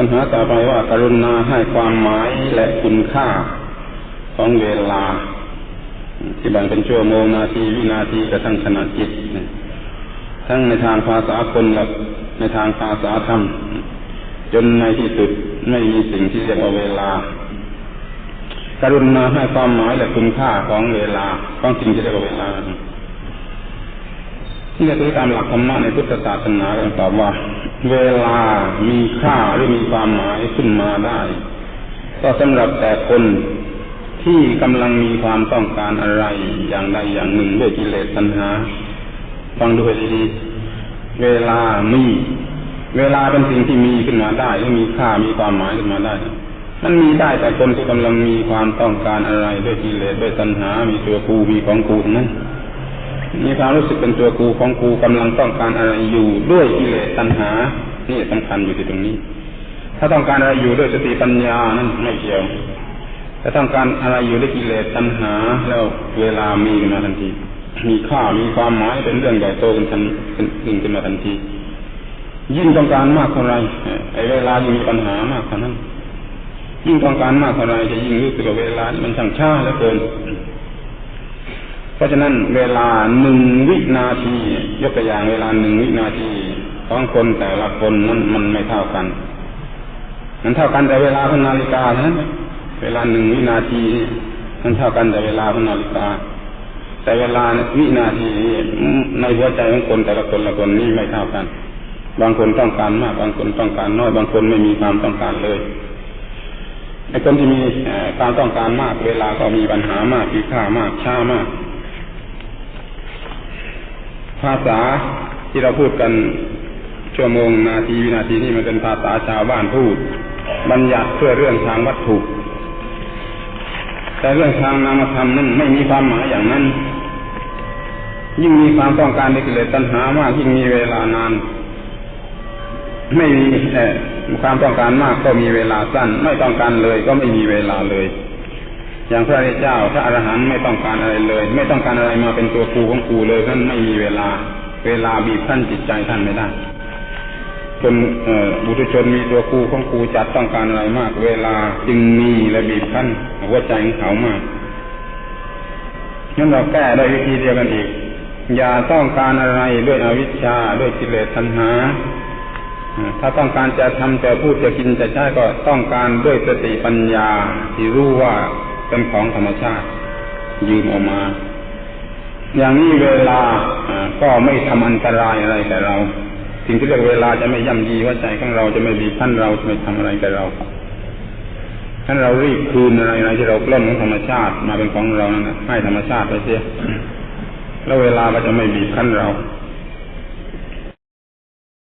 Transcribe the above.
ปัญหาต่อไปว่าการุณาให้ความหมายและคุณค่าของเวลา ที่แบ่งเป็นชั่วโมงนาทีวินาทีกระทั่งขณะจิตทั้งในทางภาษาคนและในทางภาษาธรรม จนในที่สุดไม่มีสิ่งที่เรียกว่าเวลาการุณาให้ความหมายและคุณค่าของเวลาของสิ่งที่เรียกว่าเวลาที่จะถือตามหลักธรรมะในพุทธศาสนาเราตอบว่า เวลามีค่าหรือมีความหมายขึ้นมาได้ ก็สำหรับแต่คนที่กำลังมีความต้องการอะไรอย่างใดอย่างหนึ่งด้วยกิเลสตัณหาฟังดูให้ดีเวลามีเวลาเป็นสิ่งที่มีขึ้นมาได้หรือมีค่ามีความหมายขึ้นมาได้ มันมีได้แต่คนที่กำลังมีความต้องการอะไรด้วยกิเลสด้วยตัณหา มีตัวกูมีของกูนั้น มีความรู้สึกเป็นตัวกูของกูกำลังต้องการอะไรอยู่ด้วยกิเลสตัณหา นี่สำคัญอยู่ที่ตรงนี้ ถ้าต้องการอะไรอยู่ด้วยสติปัญญานั้นไม่เกี่ยวถ้าต้องการอะไรอยู่ด้วยกิเลสตัณหา แล้วเวลามีขึ้นมาทันที มีค่ามีความหมายเป็นเรื่องใหญ่โตขึ้นทันขึ้นขึ้นมาทันที ยิ่งต้องการมากเท่าไรไอ้เวลายิ่งมีปัญหามากเท่านั้นยิ่งต้องการมากเท่าไรจะยิ่งรู้สึกว่าเวลามันช่างช้าเหลือเกิน เพราะฉะนั้นเวลาหนึ่งวินาทียกตัวอย่างเวลาหนึ่งวินาทีของคนแต่ละคนนั้นมันไม่เท่ากัน มันเท่ากันแต่เวลาของนาฬิกานั้นเวลาหนึ่งวินาทีมันเท่ากันแต่เวลาของนาฬิกา แต่เวลาวินาทีในหัวใจของคนแต่ละคนละคนนี่ไม่เท่ากัน บางคนต้องการมาก บางคนต้องการน้อย บางคนไม่มีความต้องการเลยไอ้คนที่มีความต้องการมาก เวลาก็มีปัญหามากมีค่ามากช้ามาก ภาษาที่เราพูดกันชั่วโมงนาทีวินาทีนี่มันเป็นภาษาชาวบ้านพูด บัญญัติเพื่อเรื่องทางวัตถุ แต่เรื่องทางนามธรรมนั้นไม่มีความหมายอย่างนั้น ยิ่งมีความต้องการในกิเลสตัณหามากยิ่งมีเวลานาน ไม่มีความต้องการมากก็มีเวลาสั้น ไม่ต้องการเลยก็ไม่มีเวลาเลย อย่างพระเจ้าพระอรหันต์ไม่ต้องการอะไรเลย ไม่ต้องการอะไรมาเป็นตัวครูของครูเลยท่านไม่มีเวลา เวลาบีบท่านจิตใจท่านไม่ได้ จนบุตรชนมีตัวครูของครูจัดต้องการอะไรมาก เวลาจึงมีและบีบท่านหัวใจของเขามากงั้นเราแก้ได้วิธีเดียวกันอีก อย่าต้องการอะไรด้วยอวิชชาด้วยกิเลสทันหาถ้าต้องการจะทำจะพูดจะกินจะใช้ก็ต้องการด้วยสติปัญญาที่รู้ว่าเป็นของธรรมชาติยืมออกมา อย่างนี้เวลาก็ไม่ทำอันตรายอะไรแก่เราสิ่งที่เรียกเวลาจะไม่ย่ำยีว่าใจของเราจะไม่บีบคั้นเราจะไม่ทำอะไรแก่เราท่านเรารีบคืนอะไรอะไรที่เราปล้นของธรรมชาติมาเป็นของเรานั่นให้ธรรมชาติไปเสียแล้วเวลาก็จะไม่บีบคั้นเรา